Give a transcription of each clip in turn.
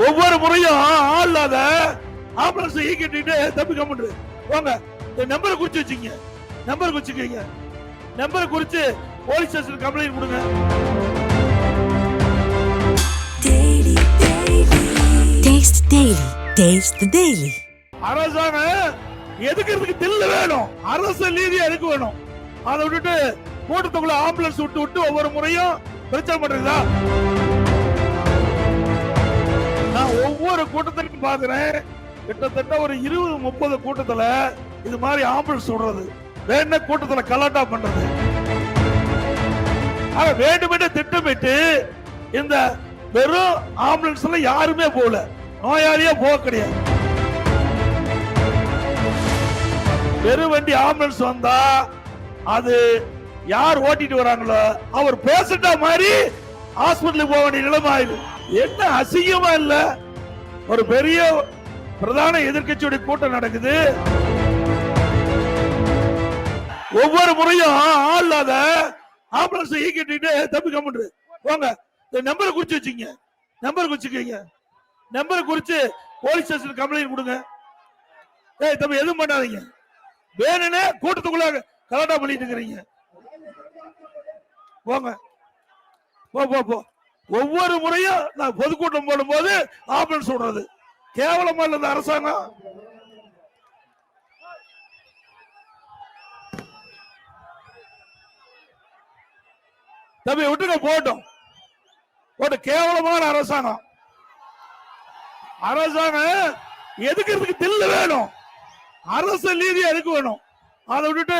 ஒவ்வொரு முறையும் ஆள் இல்லாத ஆம்புலன்ஸ் ஈக்கிட்டு தப்பி கம்முன்று போங்க இந்த நம்பரை குறிச்சு வச்சுங்க நம்பர் குறிச்சுக்கீங்க நம்பரை குறிச்சு போலீஸ் ஸ்டேஷன் கம்ப்ளைண்ட் கொடுங்க Daily, daily. Taste the daily. Taste the daily. அரசாங்கம் எதுக்கிறதுக்கு தில்லு வேணும் அரசு நீதியா எதுக்கு வேணும் அதை விட்டுட்டு கூட்டத்துக்குள்ள ஆம்புலன்ஸ் விட்டு விட்டு ஒவ்வொரு முறையும் பிரச்சனை பண்றீங்களா பாக்குறேன் கிட்டத்தட்ட ஒரு இருபது முப்பது கூட்டத்துல இது மாதிரி ஆம்புலன்ஸ் விடுறது. வேண கூட்டத்துல கலாட்டா பண்றது. ஆக வேண்டுமென்று திட்டமிட்டு இந்த வெறும் ஆம்புலன்ஸ்ல யாருமே போகல. நோயாளியே போக கிடையாது. வெறும் வண்டி ஆம்புலன்ஸ் வந்தா அது யார் ஓட்டிட்டு வராங்களோ அவர் பேசிட்டா மாதிரி ஹாஸ்பிட்டலுக்கு போக வேண்டிய நிலைமை என்ன அசிங்கமா இல்ல? ஒரு பெரிய பிரதான எதிர்க்கட்சியுடைய கூட்டம் நடக்குது. ஒவ்வொரு முறையும் ஆள் இல்லாத ஆம்புலன்ஸ் ஈக்கிட்டு தப்பி கம்முன்று போங்க இந்த நம்பரை குறிச்சு வச்சுங்க நம்பர் குறிச்சுக்கீங்க நம்பரை குறிச்சு போலீஸ் ஸ்டேஷன் கம்ப்ளைண்ட் கொடுங்க. ஏய் தம்பி எதுவும் பண்ணாதீங்க. வேணும்னே கூட்டத்துக்குள்ள கலாட்டா பண்ணிட்டு இருக்கிறீங்க. போங்க போ போ போ. ஒவ்வொரு முறையும் நான் பொதுக்கூட்டம் போடும்போது ஆம்புலன்ஸ் விடுறது கேவலமா இல்ல இந்த அரசாங்கம். தம்பி விட்டுங்க போட்டோம் போட்டு கேவலமான அரசாங்கம். அரசாங்கம் எதுக்கிறதுக்கு தில்லு வேணும்? அரசு நீதி எதுக்கு வேணும்? அதை விட்டுட்டு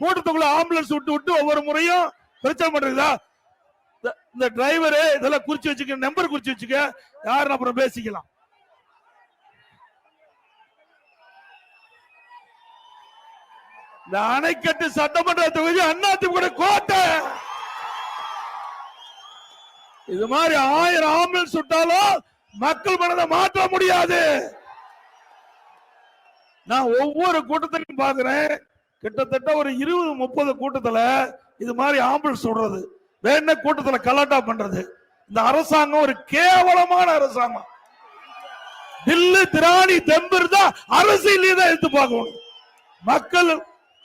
கூட்டத்துக்குள்ள ஆம்புலன்ஸ் விட்டு விட்டு ஒவ்வொரு முறையும் பிரச்சனை பண்றீங்களா? இந்த- இந்த டிரைவரு இதெல்லாம் குறிச்சு வச்சுக்க நம்பர் குறிச்சு வச்சுக்க யாரும் அப்புறம் பேசிக்கலாம். இந்த அணைக்கட்டு சட்டமன்ற தொகுதி அதிமுக கோட்டை. இது மாதிரி ஆயிரம் ஆம்புலன்ஸ் சுட்டாலும் மக்கள் மனதை மாற்ற முடியாது. நான் ஒவ்வொரு கூட்டத்திலையும் பாக்குறேன் கிட்டத்தட்ட ஒரு இருபது முப்பது கூட்டத்துல இது மாதிரி ஆம்புலன்ஸ் விடுறது. வேண கூட்டத்துல கலாட்டா பண்றது? இந்த அரசாங்கம் ஒரு கேவலமான அரசாங்கம். தில்லு திராணி தெம்பு இருந்தா அரசியலே தான் எடுத்து பார்க்கணும். மக்கள்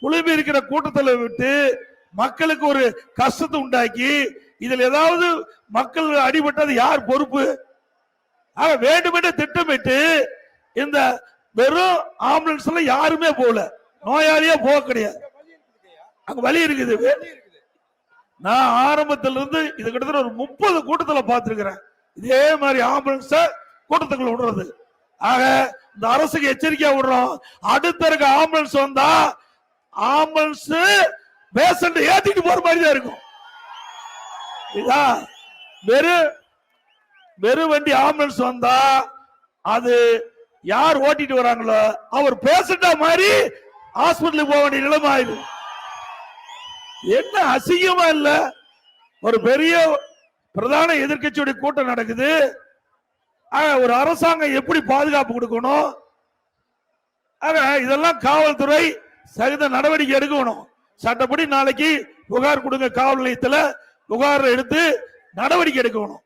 குழுமி இருக்கிற கூட்டத்துல விட்டு மக்களுக்கு ஒரு கஷ்டத்தை உண்டாக்கி இதில் ஏதாவது மக்கள் அடிபட்டது யார் பொறுப்பு? ஆக வேண்டுமென்று திட்டமிட்டு இந்த வெறும் ஆம்புலன்ஸ்ல யாருமே போகல. நோயாளியே போக கிடையாது. அங்க வழி இருக்குது. நான் ஆரம்பத்துல இருந்து இது கிட்டத்தட்ட ஒரு முப்பது கூட்டத்துல பார்த்திருக்கிறேன். இதே மாதிரி ஆம்புலன்ஸ கூட்டத்துக்குள்ள விடுறது. ஆக இந்த அரசுக்கு எச்சரிக்கையா விடுறோம். அடுத்த இருக்க ஆம்புலன்ஸ் வந்தா ஆம்புலன்ஸ் பேஷண்ட் ஏத்திட்டு போற மாதிரி தான் இருக்கும். இதா வெறும் வெறும் வண்டி ஆம்புலன்ஸ் வந்தா அது யார் ஓட்டிட்டு வராங்களோ அவர் பேஷண்டா மாதிரி ஹாஸ்பிட்டலுக்கு போக வேண்டிய நிலைமை ஆயிடுது. என்ன அசிங்கமா இல்ல? ஒரு பெரிய பிரதான எதிர்க்கட்சியுடைய கூட்டம் நடக்குது. ஒரு அரசாங்கம் எப்படி பாதுகாப்பு கொடுக்கணும்? ஆக இதெல்லாம் காவல்துறை சகித நடவடிக்கை எடுக்கணும். சட்டப்படி நாளைக்கு புகார் கொடுங்க காவல் நிலையத்தில். புகார் எடுத்து நடவடிக்கை எடுக்கணும்.